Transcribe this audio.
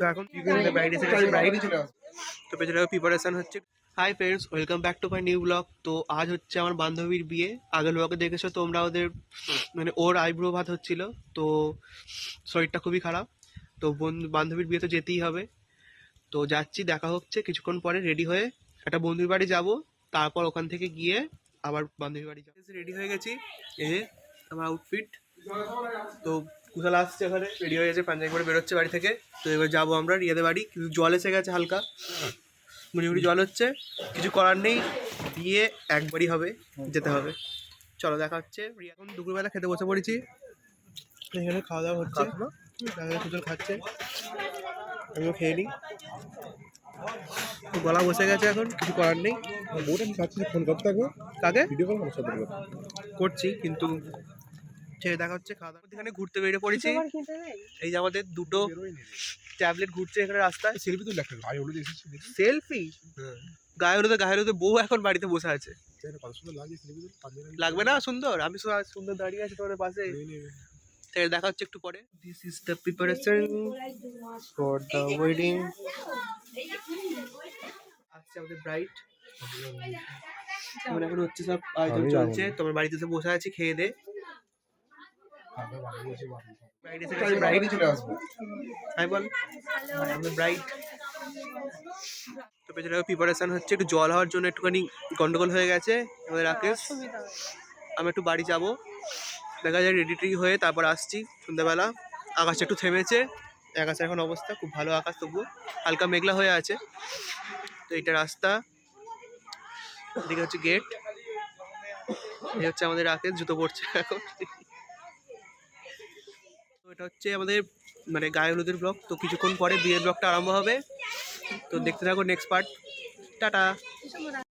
তো এখন তো পেছনে প্রিপারেশন হচ্ছে। Hi friends welcome back to my new blog তো আজ হচ্ছে আমার বান্ধবীর বিয়ে। আগের ব্লগে দেখেছ তোমরা ওদের মানে ওর আইব্রো ভাত হচ্ছিল। তো শরীরটা খুবই খারাপ। তো বন্ধু বান্ধবীর বিয়ে তো যেতেই হবে। তো যাচ্ছি দেখা হচ্ছে। কিছুক্ষণ পরে রেডি হয়ে একটা বন্ধুর বাড়ি যাব। তারপর ওখান থেকে গিয়ে আবার বান্ধবীর বাড়ি যাব। রেডি হয়ে গেছি। এই যে আমার আউটফিট তো কুশাল আসছে ওখানে রেডি হয়ে গেছে পাঞ্জাবি করে বেরোচ্ছে বাড়ি থেকে। তো এবার যাব আমরা রিয়াদের বাড়ি কিন্তু জল এসে গেছে হালকা। মুড়ি জল হচ্ছে কিছু করার নেই দিয়ে একবারই হবে যেতে হবে। চলো দেখা হচ্ছে রিয়া এখন দুপুরবেলা খেতে বসে পড়েছি। এখানে খাওয়া দাওয়া হচ্ছে কুশল খাচ্ছে। আমিও খেয়ে নিই। গলা বসে গেছে এখন কিছু করার নেই। বউটা ফোন করতে থাকব কাকে? ভিডিও কল করো করছি কিন্তু ছেড়ে দেখা হচ্ছে খাওয়া দাওয়া এখানে ঘুরতে বেরিয়ে পড়েছি। এই যে আমাদের দুটো ট্যাবলেট ঘুরছে এখানে রাস্তায়। সেলফি তুলে একটা গায়ে হলুদ এসেছি সেলফি গায়ে হলুদে গায়ে হলুদে বউ এখন বাড়িতে বসে আছে। লাগবে না? সুন্দর? আমি সুন্দর দাঁড়িয়ে আছি তোমাদের পাশে। তাই দেখা হচ্ছে একটু পরে। This is the preparation for the wedding আসছে আমাদের ব্রাইট তোমার এখন হচ্ছে সব আয়োজন চলছে। তোমার বাড়িতে এসে বসে আছি খেয়ে দে। ব্রাইড চলে আসব। হাই বল। ব্রাইড তো পেছনে প্রিপারেশন হচ্ছে একটু জল হওয়ার জন্য একটুখানি গন্ডগোল হয়ে গেছে। আমাদের রাকেশ আমি একটু বাড়ি যাব। দেখা যায় রেডি টেডি হয়ে তারপর আসছি সন্ধ্যাবেলা। আকাশটা একটু থেমেছে। আকাশের এখন অবস্থা খুব ভালো আকাশ তবুও। হালকা মেঘলা হয়ে আছে। তো এটা রাস্তা। এদিকে হচ্ছে গেট এই হচ্ছে আমাদের রাকেশ জুতো পড়ছে এখন। এটা হচ্ছে আমাদের মানে গায়ে হলুদের ব্লগ তো কিছুক্ষণ পরে বিয়ের ব্লগটা আরম্ভ হবে। তো দেখতে থাকো নেক্সট পার্ট টাটা।